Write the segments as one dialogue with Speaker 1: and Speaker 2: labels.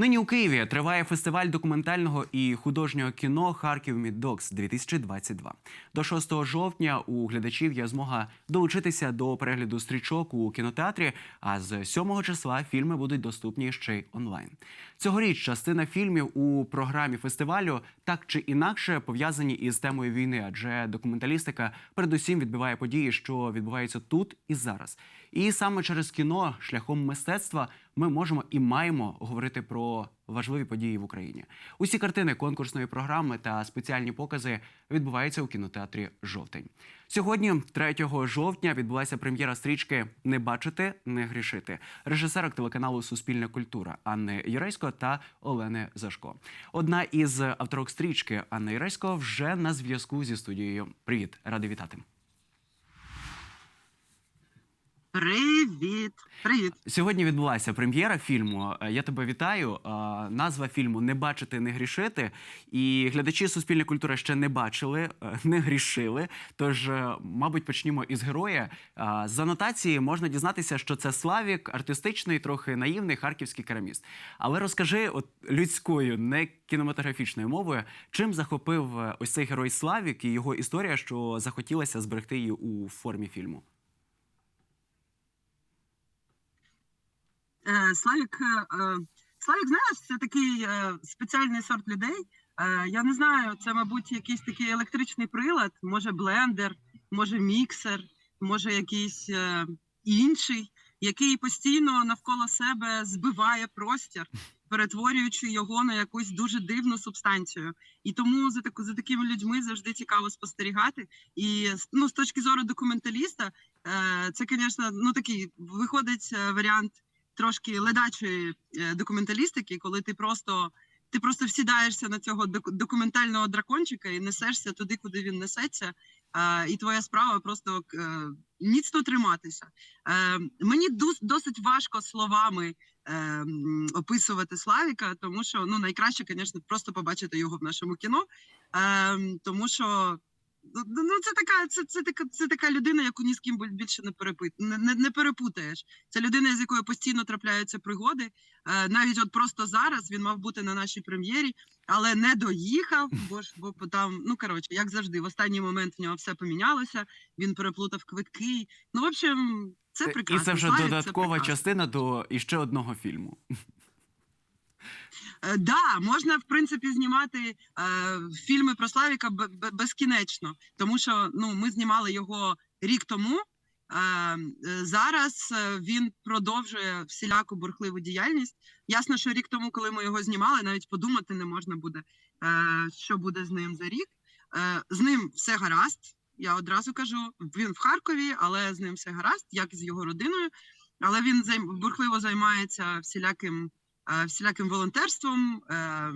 Speaker 1: Нині у Києві триває фестиваль документального і художнього кіно Харків Міддокс 2022. До 6 жовтня у глядачів є змога долучитися до перегляду стрічок у кінотеатрі. А з 7 числа фільми будуть доступні ще й онлайн. Цьогоріч частина фільмів у програмі фестивалю так чи інакше пов'язані із темою війни, адже документалістика передусім відбиває події, що відбуваються тут і зараз. І саме через кіно, шляхом мистецтва, ми можемо і маємо говорити про важливі події в Україні. Усі картини конкурсної програми та спеціальні покази відбуваються у кінотеатрі Жовтень. Сьогодні, 3 жовтня, відбулася прем'єра стрічки Не бачити, не грішити режисерок телеканалу Суспільна культура Анни Єресько та Олени Зашко. Одна із авторок стрічки Анна Єресько вже на зв'язку зі студією. Привіт, радий вітати.
Speaker 2: Привіт, привіт.
Speaker 1: Сьогодні відбулася прем'єра фільму. Е, Я тебе вітаю. Е, Назва фільму Не бачити, не грішити. І глядачі Суспільна культура ще не бачили, е, не грішили. Тож, мабуть, почнімо із героя. З анотації можна дізнатися, що це Славік, артистичний, трохи наївний харківський кераміст. Але розкажи, от людською, не кінематографічною мовою, чим захопив ось цей герой Славік і його історія, що захотілося зберегти її у формі фільму.
Speaker 2: Славік, е, е, Славік, знаєш, це такий е, спеціальний сорт людей. Е, Я не знаю, це, мабуть, якийсь такий електричний прилад, може блендер, може міксер, може якийсь е, інший, який постійно навколо себе збиває простір, перетворюючи його на якусь дуже дивну субстанцію. І тому за таку за такими людьми завжди цікаво спостерігати. І ну, з точки зору документаліста, е, це, звісно, ну такий виходить е, варіант трошки ледачої е, документалістики, коли ти просто ти просто всідаєшся на цього док- документального дракончика і несешся туди, куди він несеться. І твоя справа просто е, міцно триматися. Е, мені досить важко словами описувати Славіка, тому що ну найкраще, звісно, просто побачити його в нашому кіно. Е, тому що ну ну, це така, це, це така, це така людина, яку ні з ким більше не перепит не, не, не перепутаєш. Це людина, з якою постійно трапляються пригоди. Е, навіть от просто зараз він мав бути на нашій прем'єрі, але не доїхав, бо ж бо там, ну коротше, як завжди, в останній момент в нього все помінялося. Він переплутав квитки. Ну, в общем, це
Speaker 1: Е,
Speaker 2: прекрасно.
Speaker 1: І це вже
Speaker 2: це
Speaker 1: додаткова
Speaker 2: прекрасно.
Speaker 1: частина до іще одного фільму.
Speaker 2: Е, Да, можна в принципі знімати е, фільми про Славіка б- безкінечно, тому що ну ми знімали його рік тому. Е, е, зараз він продовжує всіляку бурхливу діяльність. Ясно, що рік тому, коли ми його знімали, навіть подумати не можна буде, що буде з ним за рік. З ним все гаразд. Я одразу кажу, він в Харкові, але з ним все гаразд, як і з його родиною. Але він бурхливо займається всіляким всіляким волонтерством, е,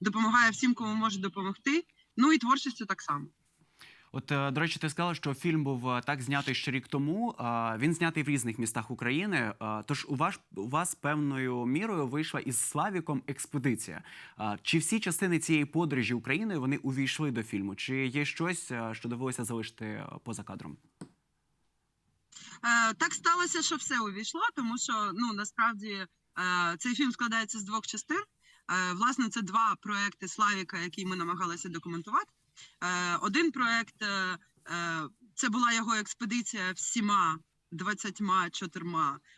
Speaker 2: допомагає всім, кому може допомогти. Ну і творчістю так само.
Speaker 1: От, е, до речі, ти сказала, що фільм був е, так знятий ще рік тому. Він знятий в різних містах України. Тож у вас у вас певною мірою вийшла із Славіком експедиція. Чи всі частини цієї подорожі Україною вони увійшли до фільму? Чи є щось, е, що довелося залишити е, поза кадром?
Speaker 2: Е, так сталося, що все увійшло, тому що ну насправді е, цей фільм складається з двох частин. Е, власне, це два проекти Славіка, які ми намагалися документувати. Е, один проект е, е, це була його експедиція всіма 24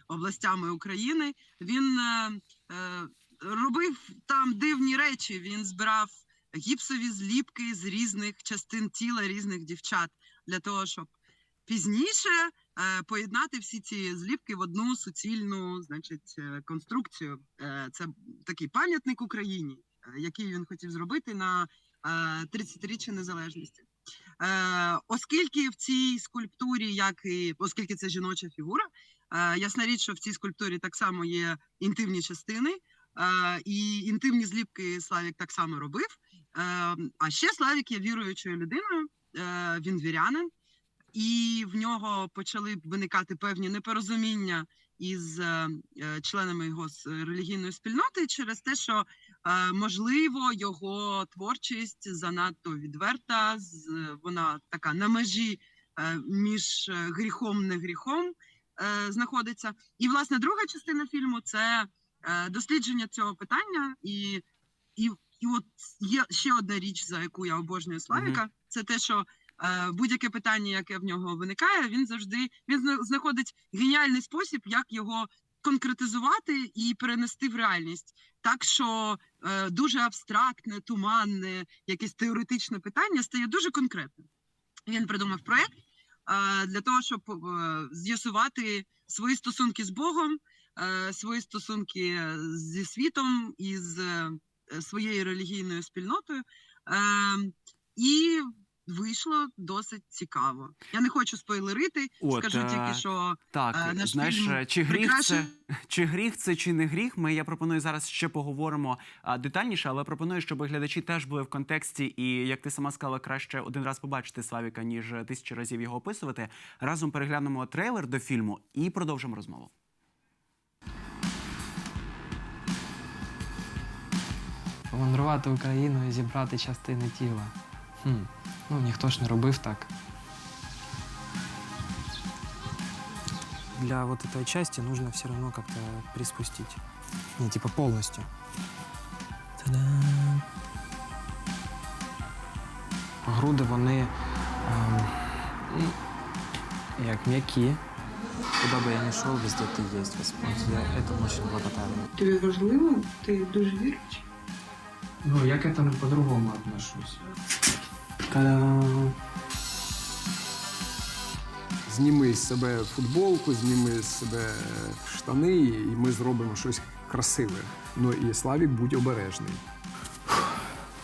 Speaker 2: областями України. Він е, е, робив там дивні речі. Він збирав гіпсові зліпки з різних частин тіла різних дівчат для того, щоб пізніше е, поєднати всі ці зліпки в одну суцільну, значить, е, конструкцію. Е, це такий пам'ятник Україні, який він хотів зробити на е, 30-річчя незалежності. Оскільки в цій скульптурі, як і оскільки це жіноча фігура, ясна річ, що в цій скульптурі так само є інтимні частини, і інтимні зліпки Славік так само робив. А ще Славік є віруючою людиною, він вірянин і в нього почали виникати певні непорозуміння із е, е, членами його с- релігійної спільноти через те, що е, можливо його творчість занадто відверта, з- вона така на межі між гріхом не гріхом знаходиться. І власне друга частина фільму це дослідження цього питання, і, і, і от є ще одна річ, за яку я обожнюю Славіка, це те, що будь-яке питання, яке в нього виникає, він завжди він зна- знаходить геніальний спосіб, як його конкретизувати і перенести в реальність. Так що е, дуже абстрактне, туманне, якесь теоретичне питання стає дуже конкретним. Він придумав проект е, для того, щоб е, з'ясувати свої стосунки з Богом, е, свої стосунки зі світом і з е, своєю релігійною спільнотою. Е, і вийшло досить цікаво. Я не хочу спойлерити,
Speaker 1: От,
Speaker 2: скажу
Speaker 1: е,
Speaker 2: тільки, що
Speaker 1: Так,
Speaker 2: Е, наш
Speaker 1: знаєш,
Speaker 2: фільм
Speaker 1: е, чи гріх це чи гріх це чи не гріх? Ми я пропоную зараз ще поговоримо а, детальніше, але пропоную, щоб глядачі теж були в контексті, і як ти сама сказала, краще один раз побачити Славіка, ніж тисячі разів його описувати. Разом переглянемо трейлер до фільму і продовжимо розмову.
Speaker 3: Помандрувати Україною і зібрати частини тіла. Хм. Ну, ніхто ж не робив так.
Speaker 4: Для вот этой части нужно все равно как-то приспустить. Не, типа полностью. Та-дам.
Speaker 3: Груди вони ем, ну, як м'які.
Speaker 4: Куда бы я ни шел, везде ты есть, Господь. Я этому очень благодарен.
Speaker 2: тобі важливо, ти дуже віруючий.
Speaker 3: Ну, я к этому по-другому отношусь.
Speaker 4: Та-дам.
Speaker 5: Зніми з себе футболку, зніми з себе штани, і ми зробимо щось красиве. Ну і Славік, будь обережний.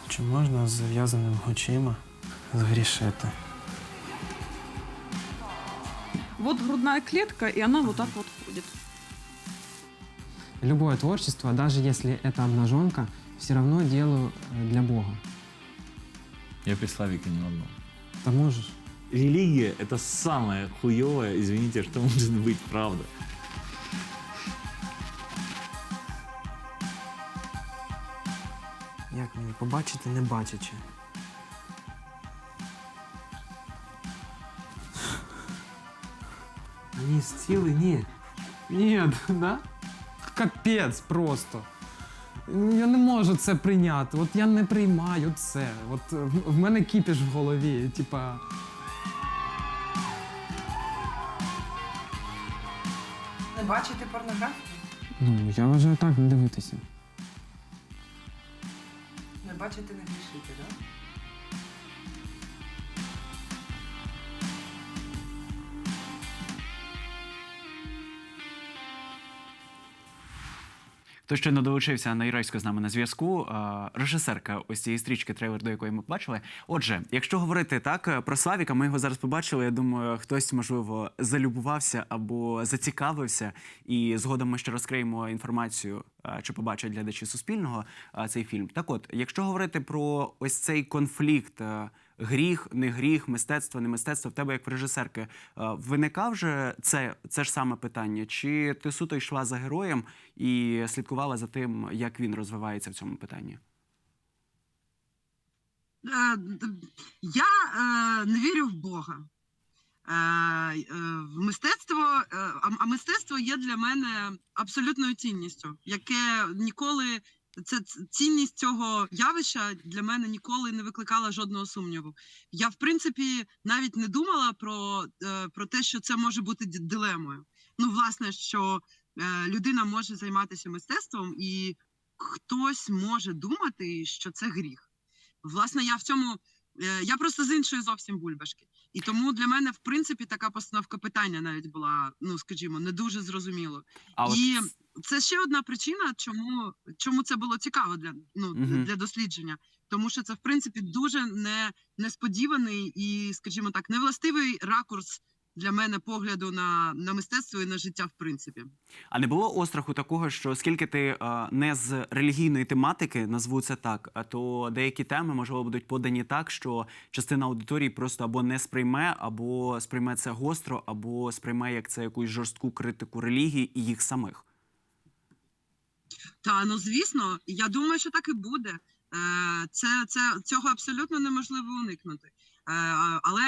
Speaker 4: Чи можна з зав'язаними очима згрішити?
Speaker 6: Вот грудная клетка, и она вот так вот ходит.
Speaker 7: Любое творчество, даже если это обнаженка, все равно делаю э, для Бога.
Speaker 8: Я при Славике не могу.
Speaker 7: Ты можешь?
Speaker 8: Религия — это самое хуевое, извините, что может быть, правда.
Speaker 4: Як мені побачити, не бачачи? Ні, цілий, ні.
Speaker 3: Ні, да? Капець просто. Я не можу це прийняти. От я не приймаю це. От е, в в мене кіпіш в голові. Типа.
Speaker 9: Не бачити порнографію?
Speaker 7: Ну, я вважаю так, не дивитися.
Speaker 9: Не бачити, не грішити, так?
Speaker 1: Хто не долучився на Ірайську з нами на зв'язку, е, режисерка ось цієї стрічки, трейлер, до якої ми побачили. Отже, якщо говорити так е, про Славіка, ми його зараз побачили. Я думаю, хтось можливо залюбувався або зацікавився, і згодом ми ще розкриємо інформацію, е, чи побачать глядачі суспільного цей фільм. Так, от, якщо говорити про ось цей конфлікт. Гріх, не гріх, мистецтво, не мистецтво в тебе як в режисерки. е, Виникав же це, це ж саме питання? Чи ти суто йшла за героєм і слідкувала за тим, як він розвивається в цьому питанні?
Speaker 2: Е, Я е, не вірю в Бога. Мистецтво, а мистецтво є для мене абсолютною цінністю, яке ніколи це цінність цього явища для мене ніколи не викликала жодного сумніву. Я, в принципі, навіть не думала про, е, про те, що це може бути дилемою. Ну, власне, що е, людина може займатися мистецтвом, і хтось може думати, що це гріх. Власне, я в цьому е, я просто з іншої зовсім бульбашки. І тому для мене, в принципі, така постановка питання навіть була, ну скажімо, не дуже зрозуміло.
Speaker 1: А от
Speaker 2: І це ще одна причина, чому, чому це було цікаво для, ну,
Speaker 1: Мгм.
Speaker 2: для дослідження. Тому що це, в принципі, дуже не, несподіваний і, скажімо так, невластивий ракурс для мене погляду на, на мистецтво і на життя, в принципі.
Speaker 1: А не було остраху такого, що оскільки ти е, не з релігійної тематики, назву це так, а то деякі теми можливо будуть подані так, що частина аудиторії просто або не сприйме, або сприйме це гостро, або сприйме як це якусь жорстку критику релігії і їх самих.
Speaker 2: Та ну звісно, я думаю, що так і буде. Е, Це, це цього абсолютно неможливо уникнути. Е, Але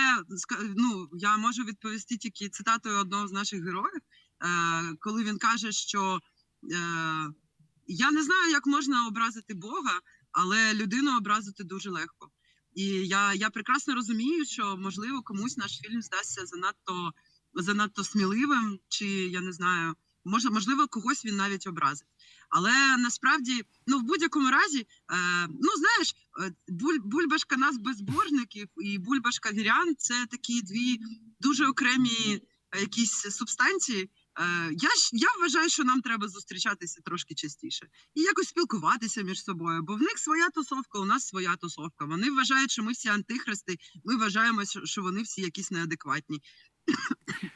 Speaker 2: ну, я можу відповісти тільки цитатою одного з наших героїв, е, коли він каже, що я не знаю, як можна образити Бога, але людину образити дуже легко. І я, я прекрасно розумію, що можливо комусь наш фільм здасться занадто занадто сміливим, чи я не знаю, може, можливо, когось він навіть образить. Але насправді, ну в будь-якому разі, е, ну знаєш, е, буль, бульбашка нас безбожників і бульбашка вірян це такі дві дуже окремі е, якісь субстанції. Е, я ж я вважаю, що нам треба зустрічатися трошки частіше і якось спілкуватися між собою, бо в них своя тусовка, у нас своя тусовка. Вони вважають, що ми всі антихристи. Ми вважаємо, що- вони всі якісь неадекватні.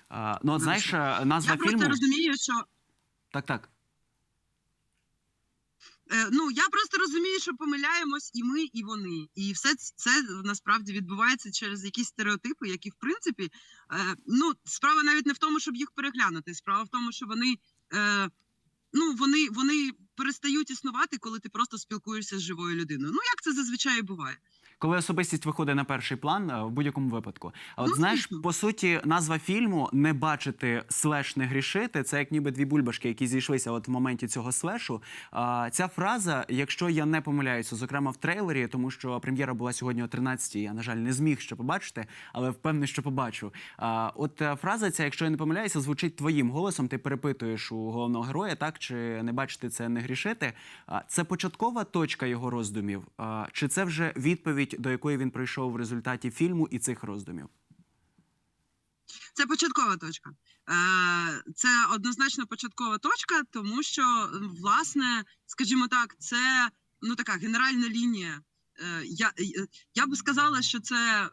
Speaker 1: А, ну, от знаєш, назва
Speaker 2: Я просто розумію, що
Speaker 1: Так, так.
Speaker 2: Е, ну я просто розумію, що помиляємось і ми, і вони. І все це насправді відбувається через якісь стереотипи, які в принципі е, ну справа навіть не в тому, щоб їх переглянути. Справа в тому, що вони е, ну вони, вони перестають існувати, коли ти просто спілкуєшся з живою людиною. Ну як це зазвичай буває.
Speaker 1: Коли особистість виходить на перший план е, в будь-якому випадку. А от
Speaker 2: Ну,
Speaker 1: знаєш, по суті, назва фільму не бачити слеш не грішити. Це як ніби дві бульбашки, які зійшлися от в моменті цього слешу. А, ця фраза, якщо я не помиляюся, зокрема в трейлері, тому що прем'єра була сьогодні о 13-й, Я на жаль не зміг ще побачити, але впевнений, що побачу. А, от е, фраза ця, якщо я не помиляюся, звучить твоїм голосом. Ти перепитуєш у головного героя, так чи не бачити це не грішити. А, це початкова точка його роздумів, а, чи це вже відповідь, до якої він прийшов в результаті фільму і цих роздумів?
Speaker 2: Це початкова точка. Е, Це однозначно початкова точка, тому що власне, скажімо так, це ну така генеральна лінія. Е, Я, е, я би сказала, що це,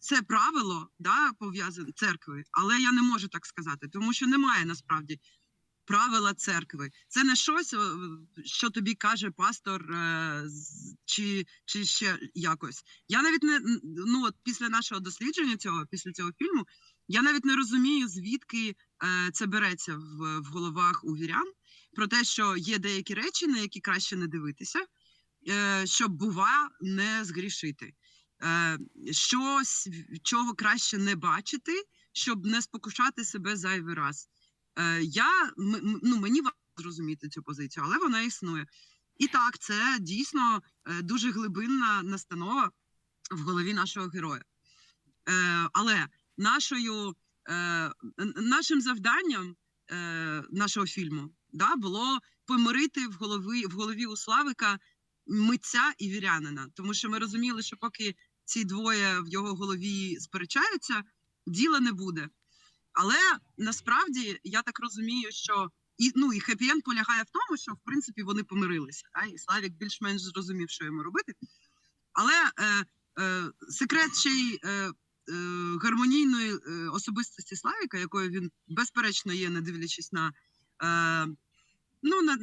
Speaker 2: це правило да, пов'язане церкви, але я не можу так сказати, тому що немає насправді правила церкви. Це не щось, е, що тобі каже пастор е, чи, чи ще якось. Я навіть не ну от після нашого дослідження цього, після цього фільму, я навіть не розумію, звідки е, це береться в, в головах у вірян про те, що є деякі речі, на які краще не дивитися, щоб бува не згрішити. Щось, чого краще не бачити, щоб не спокушати себе зайвий раз. Е, я ну, мені важко зрозуміти цю позицію, але вона існує. І так, це дійсно е, дуже глибинна настанова в голові нашого героя. Е, але нашою, нашим завданням нашого фільму да, було помирити в голові, в голові у Славика митця і вірянина. Тому що ми розуміли, що поки ці двоє в його голові сперечаються, діла не буде. Але насправді я так розумію, що і ну і хеппі-енд полягає в тому, що в принципі вони помирилися. А? І Славік більш-менш зрозумів, що йому робити. Але е, е, секрет ще й е, е, гармонійної е, особистості Славіка, якою він безперечно є, не дивлячись на, е, ну, на,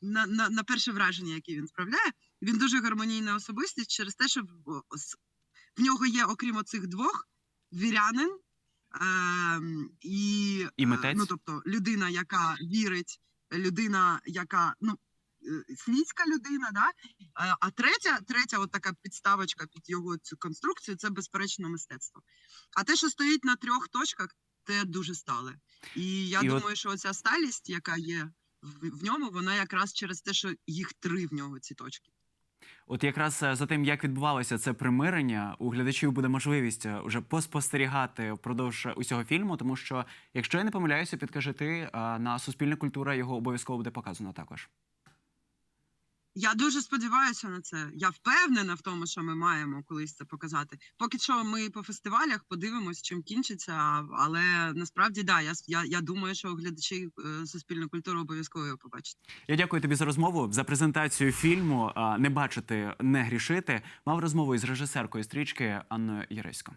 Speaker 2: на, на, на перше враження, яке він справляє, він дуже гармонійна особистість через те, що в, в нього є, окрім оцих двох, вірянин. Ем, і,
Speaker 1: І
Speaker 2: е,
Speaker 1: митець?
Speaker 2: ну, тобто людина, яка вірить, людина, яка ну е, світська людина, да? Е, а третя, третя, от така підставочка під його цю конструкцію, це безперечно мистецтво. А те, що стоїть на трьох точках, це дуже стале. І я
Speaker 1: І от-
Speaker 2: думаю, що оця сталість, яка є в, в ньому, вона якраз через те, що їх три в нього ці точки.
Speaker 1: От якраз е, за тим, як відбувалося це примирення, у глядачів буде можливість е, вже поспостерігати впродовж усього фільму, тому що, якщо я не помиляюся, підкажи ти е, на суспільна культура його обов'язково буде показано також.
Speaker 2: Я дуже сподіваюся на це. Я впевнена в тому, що ми маємо колись це показати. Поки що ми по фестивалях подивимось, чим кінчиться. Але насправді да, я, я, я думаю, що глядачі е, суспільної культури обов'язково його побачать.
Speaker 1: Я дякую тобі за розмову, за презентацію фільму. Не бачити, не грішити. Мав розмову із режисеркою стрічки Анною Яресько.